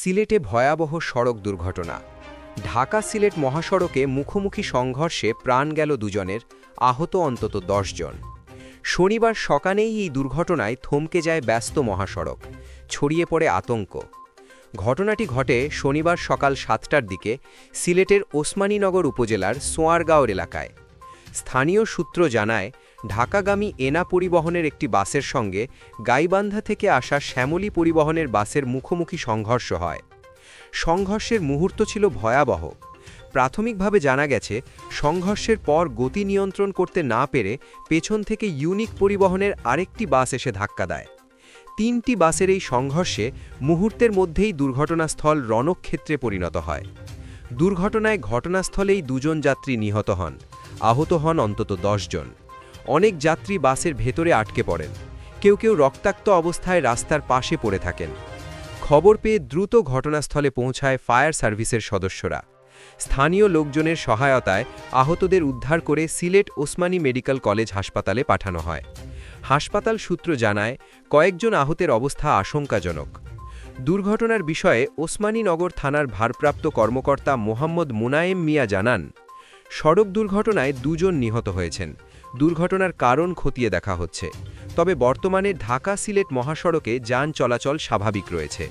সিলেটে ভয়াবহ সড়ক দুর্ঘটনা। ঢাকা সিলেট মহাসড়কে মুখোমুখি সংঘর্ষে প্রাণ গেল দুজনের, আহত অন্তত জন। শনিবার সকালেই এই দুর্ঘটনায় থমকে যায় ব্যস্ত মহাসড়ক, ছড়িয়ে পড়ে আতঙ্ক। ঘটনাটি ঘটে শনিবার সকাল সাতটার দিকে সিলেটের ওসমানীনগর উপজেলার সোয়ারগাঁওর এলাকায়। স্থানীয় সূত্র জানায় ঢাকাগামী এনা পরিবহনের একটি বাসের সঙ্গে গাইবান্ধা থেকে আসা শ্যামলী পরিবহনের বাসের মুখোমুখি সংঘর্ষ হয়। সংঘর্ষের মুহূর্ত ছিল ভয়াবহ। প্রাথমিকভাবে জানা গেছে, সংঘর্ষের পর গতি নিয়ন্ত্রণ করতে না পেরে পেছন থেকে ইউনিক পরিবহনের আরেকটি বাস এসে ধাক্কা দেয়। তিনটি বাসের এই সংঘর্ষে মুহূর্তের মধ্যেই দুর্ঘটনাস্থল রণক্ষেত্রে পরিণত হয়। দুর্ঘটনায় ঘটনাস্থলেই দুজন যাত্রী নিহত হন। আহত হন অন্তত জন। অনেক যাত্রী বাসের ভেতরে আটকে পড়েন। কেউ কেউ রক্তাক্ত অবস্থায় রাস্তার পাশে পড়ে থাকেন। খবর পেয়ে দ্রুত ঘটনাস্থলে পৌঁছায় ফায়ার সার্ভিসের সদস্যরা। স্থানীয় লোকজনের সহায়তায় আহতদের উদ্ধার করে সিলেট ওসমানী মেডিকেল কলেজ হাসপাতালে পাঠানো হয়। হাসপাতাল সূত্র জানায়, কয়েকজন আহতের অবস্থা আশঙ্কাজনক। দুর্ঘটনার বিষয়ে ওসমানীনগর থানার ভারপ্রাপ্ত কর্মকর্তা মোহাম্মদ মুনায়েম মিয়া জানান, সড়ক দুর্ঘটনায় দুজন নিহত হয়েছেন। দুর্ঘটনার কারণ খতিয়ে দেখা হচ্ছে। তবে বর্তমানে ঢাকা সিলেট মহাসড়কে যান চলাচল স্বাভাবিক রয়েছে।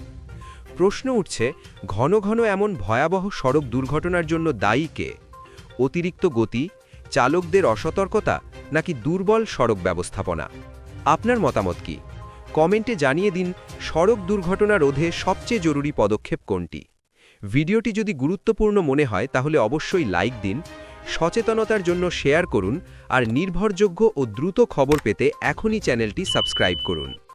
প্রশ্ন উঠছে, ঘন ঘন এমন ভয়াবহ সড়ক দুর্ঘটনার জন্য দায়ী কে? অতিরিক্ত গতি, চালকদের অসতর্কতা, নাকি দুর্বল সড়ক ব্যবস্থাপনা? আপনার মতামত কি? কমেন্টে জানিয়ে দিন সড়ক দুর্ঘটনা রোধে সবচেয়ে জরুরি পদক্ষেপ কোনটি? ভিডিওটি যদি গুরুত্বপূর্ণ মনে হয়, তাহলে অবশ্যই লাইক দিন সচেতনতার জন্য শেয়ার করুন আর নির্ভরযোগ্য ও দ্রুত খবর পেতে এখনই চ্যানেলটি সাবস্ক্রাইব করুন।